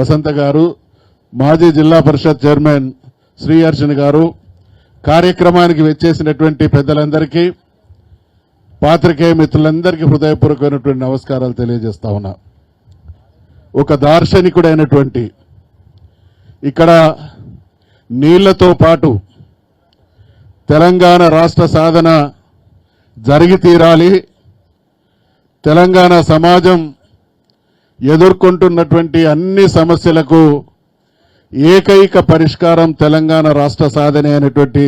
వసంత గారు మాజీ జిల్లా పరిషత్ చైర్మన్ శ్రీహర్షిని గారు కార్యక్రమానికి వచ్చేసినటువంటి పెద్దలందరికీ పాత్రికేయ మిత్రులందరికీ హృదయపూర్వకమైనటువంటి నమస్కారాలు తెలియజేస్తా ఉన్నా. ఒక దార్శనికుడైనటువంటి ఇక్కడ నీళ్ళతో పాటు తెలంగాణ రాష్ట్ర సాధన జరిగి తీరాలి. తెలంగాణ సమాజం ఎదుర్కొంటున్నటువంటి అన్ని సమస్యలకు ఏకైక పరిష్కారం తెలంగాణ రాష్ట్ర సాధనే అనేటువంటి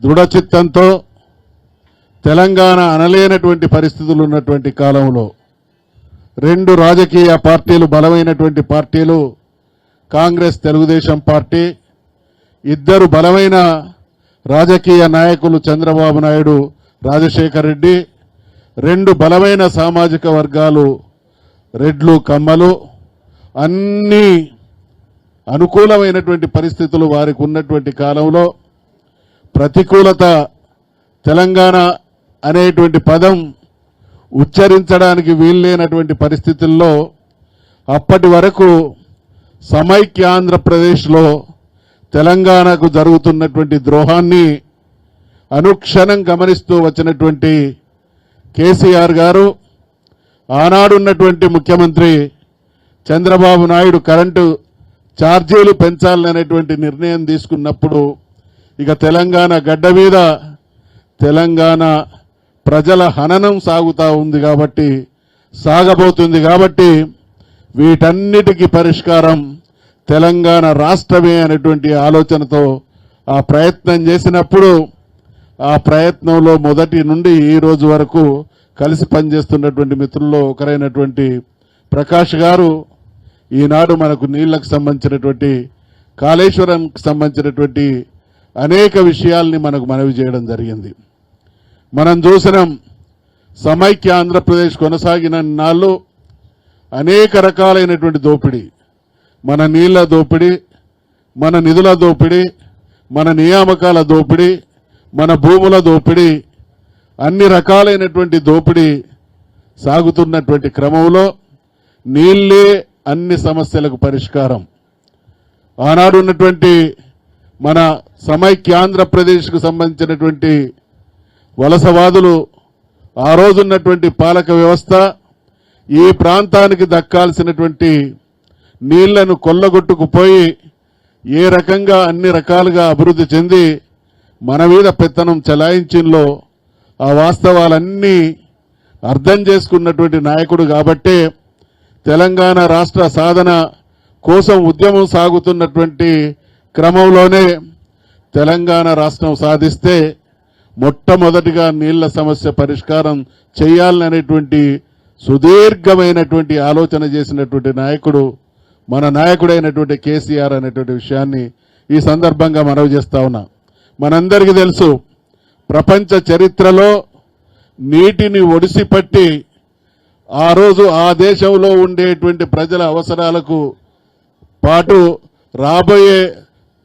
దృఢచిత్తంతో తెలంగాణ అనలేనటువంటి పరిస్థితులు ఉన్నటువంటి కాలంలో రెండు రాజకీయ పార్టీలు బలమైనటువంటి పార్టీలు కాంగ్రెస్ తెలుగుదేశం పార్టీ ఇద్దరు బలమైన రాజకీయ నాయకులు చంద్రబాబు నాయుడు రాజశేఖర్ రెడ్డి రెండు బలమైన సామాజిక వర్గాలు రెడ్లు కమ్మలు అన్నీ అనుకూలమైనటువంటి పరిస్థితులు వారికి ఉన్నటువంటి కాలంలో ప్రతికూలత తెలంగాణ అనేటువంటి పదం ఉచ్చరించడానికి వీల్లేనటువంటి పరిస్థితుల్లో అప్పటి వరకు సమైక్య ఆంధ్రప్రదేశ్లో తెలంగాణకు జరుగుతున్నటువంటి ద్రోహాన్ని అనుక్షణం గమనిస్తూ వచ్చినటువంటి కేసీఆర్ గారు ఆనాడున్నటువంటి ముఖ్యమంత్రి చంద్రబాబు నాయుడు కరెంటు ఛార్జీలు పెంచాలనేటువంటి నిర్ణయం తీసుకున్నప్పుడు ఇక తెలంగాణ గడ్డ మీద తెలంగాణ ప్రజల హననం సాగుతూ ఉంది కాబట్టి సాగబోతుంది కాబట్టి వీటన్నిటికీ పరిష్కారం తెలంగాణ రాష్ట్రమే అనేటువంటి ఆలోచనతో ఆ ప్రయత్నం చేసినప్పుడు ఆ ప్రయత్నంలో మొదటి నుండి ఈ రోజు వరకు కలిసి పనిచేస్తున్నటువంటి మిత్రుల్లో ఒకరైనటువంటి ప్రకాష్ గారు ఈనాడు మనకు నీళ్ళకు సంబంధించినటువంటి కాళేశ్వరంకి సంబంధించినటువంటి అనేక విషయాల్ని మనకు మనవి చేయడం జరిగింది. మనం చూసినాం సమైక్య ఆంధ్రప్రదేశ్ కొనసాగిన నాళ్ళు అనేక రకాలైనటువంటి దోపిడీ. మన నీళ్ళ దోపిడీ మన నిధుల దోపిడీ మన నియామకాల దోపిడీ మన భూముల దోపిడీ అన్ని రకాలైనటువంటి దోపిడీ సాగుతున్నటువంటి క్రమంలో నీళ్ళే అన్ని సమస్యలకు పరిష్కారం. ఆనాడు ఉన్నటువంటి మన సమైక్య ఆంధ్రప్రదేశ్కు సంబంధించినటువంటి వలసవాదులు ఆ రోజున్నటువంటి పాలక వ్యవస్థ ఈ ప్రాంతానికి దక్కాల్సినటువంటి నీళ్ళను కొల్లగొట్టుకుపోయి ఏ రకంగా అన్ని రకాలుగా అభివృద్ధి చెంది మన మీద పెత్తనం చెలాయించింలో ఆ వాస్తవాలన్నీ అర్థం చేసుకున్నటువంటి నాయకుడు కాబట్టే తెలంగాణ రాష్ట్ర సాధన కోసం ఉద్యమం సాగుతున్నటువంటి క్రమంలోనే తెలంగాణ రాష్ట్రం సాధిస్తే మొట్టమొదటిగా నీళ్ళ సమస్య పరిష్కారం చేయాలనేటువంటి సుదీర్ఘమైనటువంటి ఆలోచన చేసినటువంటి నాయకుడు మన నాయకుడైనటువంటి కేసీఆర్ అనేటువంటి విషయాన్ని ఈ సందర్భంగా మనవి చేస్తా ఉన్నా. మనందరికీ తెలుసు ప్రపంచ చరిత్రలో నీటిని ఒడిసిపట్టి ఆ రోజు ఆ దేశంలో ఉండేటువంటి ప్రజల అవసరాలకు పాటు రాబోయే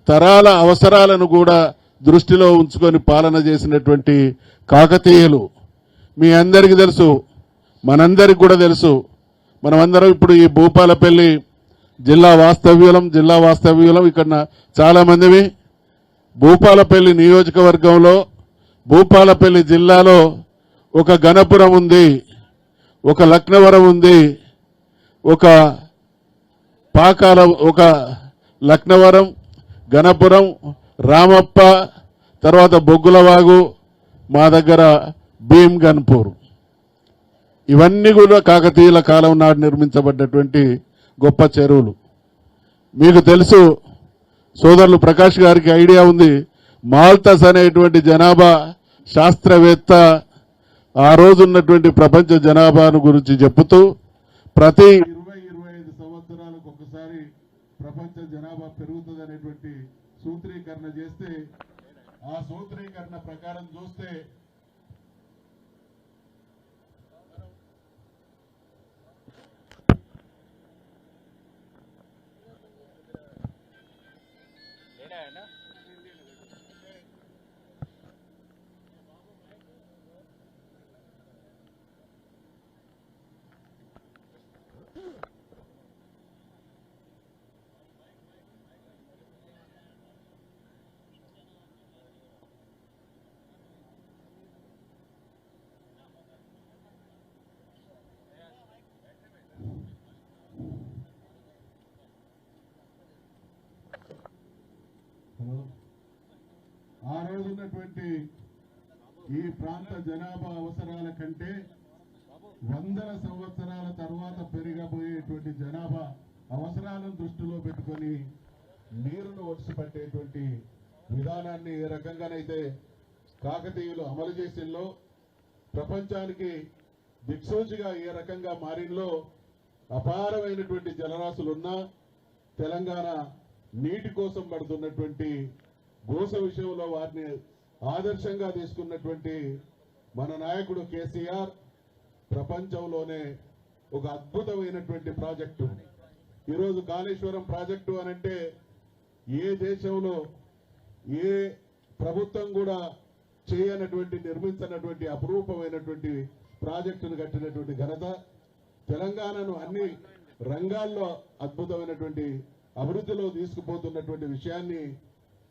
తరాల అవసరాలను కూడా దృష్టిలో ఉంచుకొని పాలన చేసినటువంటి కాకతీయులు. మీ అందరికీ తెలుసు మనందరికి కూడా తెలుసు. మనమందరం ఇప్పుడు ఈ భూపాలపల్లి జిల్లా వాస్తవ్యులం జిల్లా వాస్తవ్యులం ఇక్కడ చాలామందివి భూపాలపల్లి నియోజకవర్గంలో భూపాలపల్లి జిల్లాలో ఒక గణపురం ఉంది ఒక లక్నవరం ఉంది ఒక పాకాల ఒక లక్నవరం గణపురం రామప్ప తర్వాత బొగ్గులవాగు మా దగ్గర భీమ్ గన్పూర్ ఇవన్నీ కూడా కాకతీయుల కాలం నాడు నిర్మించబడ్డటువంటి గొప్ప చెరువులు. మీకు తెలుసు సోదరులు ప్రకాష్ గారికి ఐడియా ఉంది మాల్తస్ అనేటువంటి జనాభా శాస్త్రవేత్త ఆ రోజు ఉన్నటువంటి ప్రపంచ జనాభాను గురించి చెబుతూ ప్రతి ఇరవై ఇరవై ఐదు సంవత్సరాలకు ఒకసారి ప్రపంచ జనాభా పెరుగుతుంది అనేటువంటి సూత్రీకరణ చేస్తే ఆ సూత్రీకరణ ప్రకారం చూస్తే ఈ ప్రాంత జనాభా అవసరాల కంటే వందల సంవత్సరాల తర్వాత పెరిగబోయేటువంటి జనాభా అవసరాలను దృష్టిలో పెట్టుకొని నీరును ఒడిసిపట్టేటువంటి విధానాన్ని ఏ రకంగానైతే కాకతీయులు అమలు చేసిల్లో ప్రపంచానికి దిక్సూచిగా ఏ రకంగా మారిందో అపారమైనటువంటి జలరాశులున్నా తెలంగాణ నీటి కోసం పడుతున్నటువంటి గోస విషయంలో వారిని ఆదర్శంగా తీసుకున్నటువంటి మన నాయకుడు కేసీఆర్ ప్రపంచంలోనే ఒక అద్భుతమైనటువంటి ప్రాజెక్టు. ఈరోజు కాళేశ్వరం ప్రాజెక్టు అనంటే ఏ దేశంలో ఏ ప్రభుత్వం కూడా చేయనటువంటి నిర్మించినటువంటి అపురూపమైనటువంటి ప్రాజెక్టును కట్టినటువంటి ఘనత తెలంగాణను అన్ని రంగాల్లో అద్భుతమైనటువంటి అభివృద్ధిలో తీసుకుపోతున్నటువంటి విషయాన్ని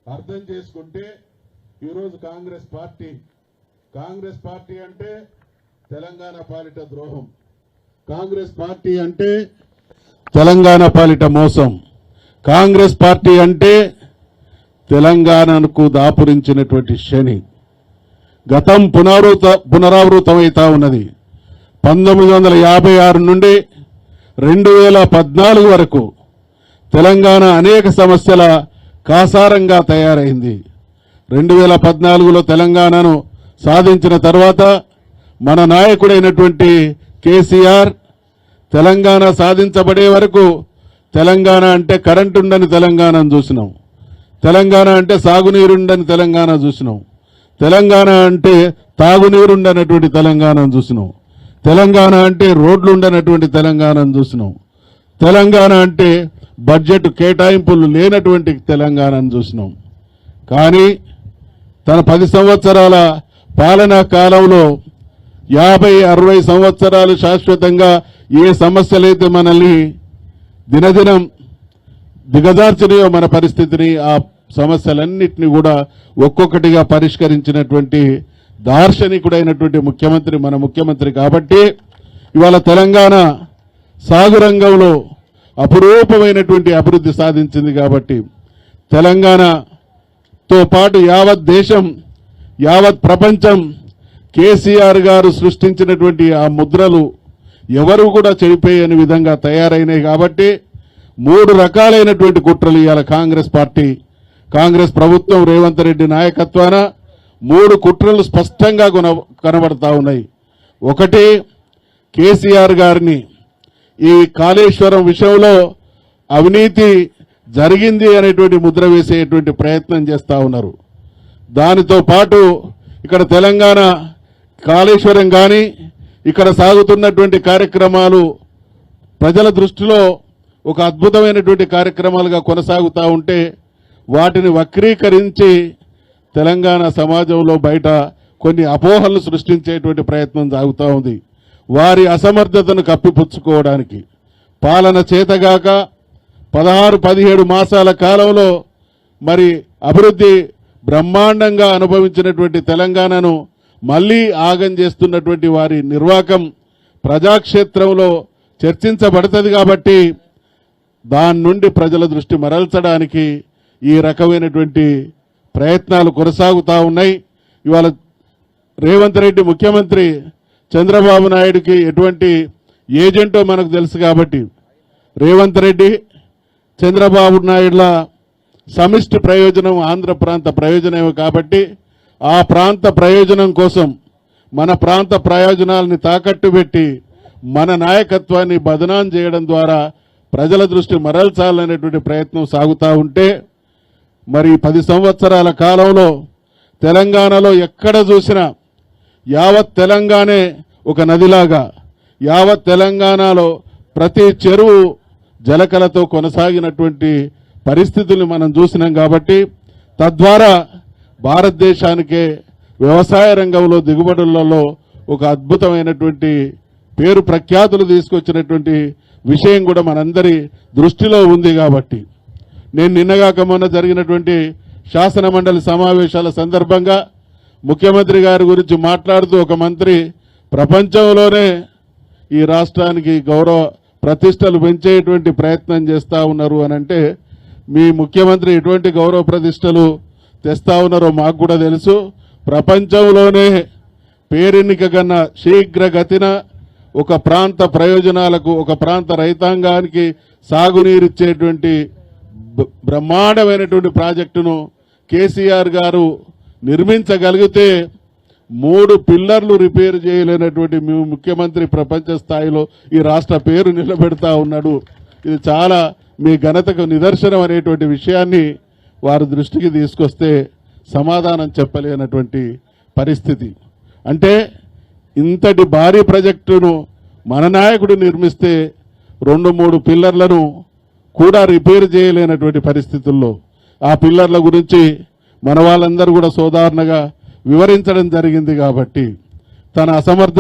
అర్థం చేసుకుంటే ఈరోజు కాంగ్రెస్ పార్టీ కాంగ్రెస్ పార్టీ అంటే తెలంగాణ పాలిట ద్రోహం. కాంగ్రెస్ పార్టీ అంటే తెలంగాణ పాలిట మోసం. కాంగ్రెస్ పార్టీ అంటే తెలంగాణకు దాపురించినటువంటి శని. గతం పునరావృత పునరావృతమైతా ఉన్నది. పంతొమ్మిది వందల యాభై ఆరు నుండి రెండు వేల పద్నాలుగు వరకు తెలంగాణ అనేక సమస్యల కాసారంగా తయారైంది. రెండు వేల పద్నాలుగులో తెలంగాణను సాధించిన తర్వాత మన నాయకుడైనటువంటి కేసీఆర్ తెలంగాణ సాధించబడే వరకు తెలంగాణ అంటే కరెంటు ఉండని తెలంగాణను చూసినాం. తెలంగాణ అంటే సాగునీరుండని తెలంగాణ చూసినాం. తెలంగాణ అంటే తాగునీరుండనటువంటి తెలంగాణను చూసినాం. తెలంగాణ అంటే రోడ్లు ఉండనటువంటి తెలంగాణను చూసినాం. తెలంగాణ అంటే బడ్జెట్ కేటాయింపులు లేనటువంటి తెలంగాణను చూసినాం. కానీ తన పది సంవత్సరాల పాలనా కాలంలో యాభై అరవై సంవత్సరాలు శాశ్వతంగా ఏ సమస్యలైతే మనల్ని దినదినం దిగజార్చినాయో మన పరిస్థితిని ఆ సమస్యలన్నింటినీ కూడా ఒక్కొక్కటిగా పరిష్కరించినటువంటి దార్శనికుడైనటువంటి ముఖ్యమంత్రి మన ముఖ్యమంత్రి కాబట్టి ఇవాళ తెలంగాణ సాగు రంగంలో అపురూపమైనటువంటి అభివృద్ధి సాధించింది కాబట్టి తెలంగాణ తో పాటు యావత్ దేశం యావత్ ప్రపంచం కేసీఆర్ గారు సృష్టించినటువంటి ఆ ముద్రలు ఎవరు కూడా చెడిపోయని విధంగా తయారైనాయి కాబట్టి మూడు రకాలైనటువంటి కుట్రలు ఇవాళ కాంగ్రెస్ పార్టీ. కాంగ్రెస్ ప్రభుత్వం రేవంత్ రెడ్డి నాయకత్వాన మూడు కుట్రలు స్పష్టంగా కొన- కనబడతా ఉన్నాయి. ఒకటి కేసీఆర్ గారిని ఈ కాళేశ్వరం విషయంలో అవినీతి జరిగింది అనేటువంటి ముద్ర వేసేటువంటి ప్రయత్నం చేస్తూ ఉన్నారు. దానితో పాటు ఇక్కడ తెలంగాణ కాళేశ్వరం కానీ ఇక్కడ సాగుతున్నటువంటి కార్యక్రమాలు ప్రజల దృష్టిలో ఒక అద్భుతమైనటువంటి కార్యక్రమాలుగా కొనసాగుతూ ఉంటే వాటిని వక్రీకరించి తెలంగాణ సమాజంలో బయట కొన్ని అపోహలను సృష్టించేటువంటి ప్రయత్నం సాగుతూ ఉంది. వారి అసమర్థతను కప్పిపుచ్చుకోవడానికి పాలన చేతగాక పదహారు పదిహేడు మాసాల కాలంలో మరి అభివృద్ధి బ్రహ్మాండంగా అనుభవించినటువంటి తెలంగాణను మళ్ళీ ఆగం చేస్తున్నటువంటి వారి నిర్వాకం ప్రజాక్షేత్రంలో చర్చించబడుతుంది కాబట్టి దాని నుండి ప్రజల దృష్టి మరల్చడానికి ఈ రకమైనటువంటి ప్రయత్నాలు కొనసాగుతా ఉన్నాయి. ఇవాళ రేవంత్ రెడ్డి ముఖ్యమంత్రి చంద్రబాబు నాయుడుకి ఎటువంటి ఏజెంటో మనకు తెలుసు కాబట్టి రేవంత్ రెడ్డి చంద్రబాబు నాయుడుల సమిష్టి ప్రయోజనం ఆంధ్ర ప్రాంత ప్రయోజనమే కాబట్టి ఆ ప్రాంత ప్రయోజనం కోసం మన ప్రాంత ప్రయోజనాలని తాకట్టు పెట్టి మన నాయకత్వాన్ని బదనాం చేయడం ద్వారా ప్రజల దృష్టి మరల్చాలనేటువంటి ప్రయత్నం సాగుతూ ఉంటే మరి పది సంవత్సరాల కాలంలో తెలంగాణలో ఎక్కడ చూసినా యావత్ తెలంగాణే ఒక నదిలాగా యావత్ తెలంగాణలో ప్రతి చెరువు జలకలతో కొనసాగినటువంటి పరిస్థితులు మనం చూసినాం కాబట్టి తద్వారా భారతదేశానికే వ్యవసాయ రంగంలో దిగుబడులలో ఒక అద్భుతమైనటువంటి పేరు ప్రఖ్యాతులు తీసుకొచ్చినటువంటి విషయం కూడా మనందరి దృష్టిలో ఉంది కాబట్టి. నేను నిన్నగాక మొన్న జరిగినటువంటి శాసన మండలి సమావేశాల సందర్భంగా ముఖ్యమంత్రి గారి గురించి మాట్లాడుతూ ఒక మంత్రి ప్రపంచంలోనే ఈ రాష్ట్రానికి గౌరవ ప్రతిష్టలు పెంచేటువంటి ప్రయత్నం చేస్తూ ఉన్నారు అని అంటే మీ ముఖ్యమంత్రి ఎటువంటి గౌరవ ప్రతిష్టలు తెస్తా ఉన్నారో మాకు కూడా తెలుసు. ప్రపంచంలోనే పేరెన్నిక కన్నా శీఘ్రగతిన ఒక ప్రాంత ప్రయోజనాలకు ఒక ప్రాంత రైతాంగానికి సాగునీరిచ్చేటువంటి బ- బ్రహ్మాండమైనటువంటి ప్రాజెక్టును కేసీఆర్ గారు నిర్మించగలిగితే మూడు పిల్లర్లు రిపేర్ చేయలేనటువంటి మీ ముఖ్యమంత్రి ప్రపంచ స్థాయిలో ఈ రాష్ట్ర పేరు నిలబెడతా ఉన్నాడు. ఇది చాలా మీ ఘనతకు నిదర్శనం అనేటువంటి విషయాన్ని వారి దృష్టికి తీసుకొస్తే సమాధానం చెప్పలేనటువంటి పరిస్థితి. అంటే ఇంతటి భారీ ప్రాజెక్టును మన నాయకుడు నిర్మిస్తే రెండు మూడు పిల్లర్లను కూడా రిపేర్ చేయలేనటువంటి పరిస్థితుల్లో ఆ పిల్లర్ల గురించి మన వాళ్ళందరూ కూడా సాధారణగా వివరించడం జరిగింది కాబట్టి తన అసమర్థ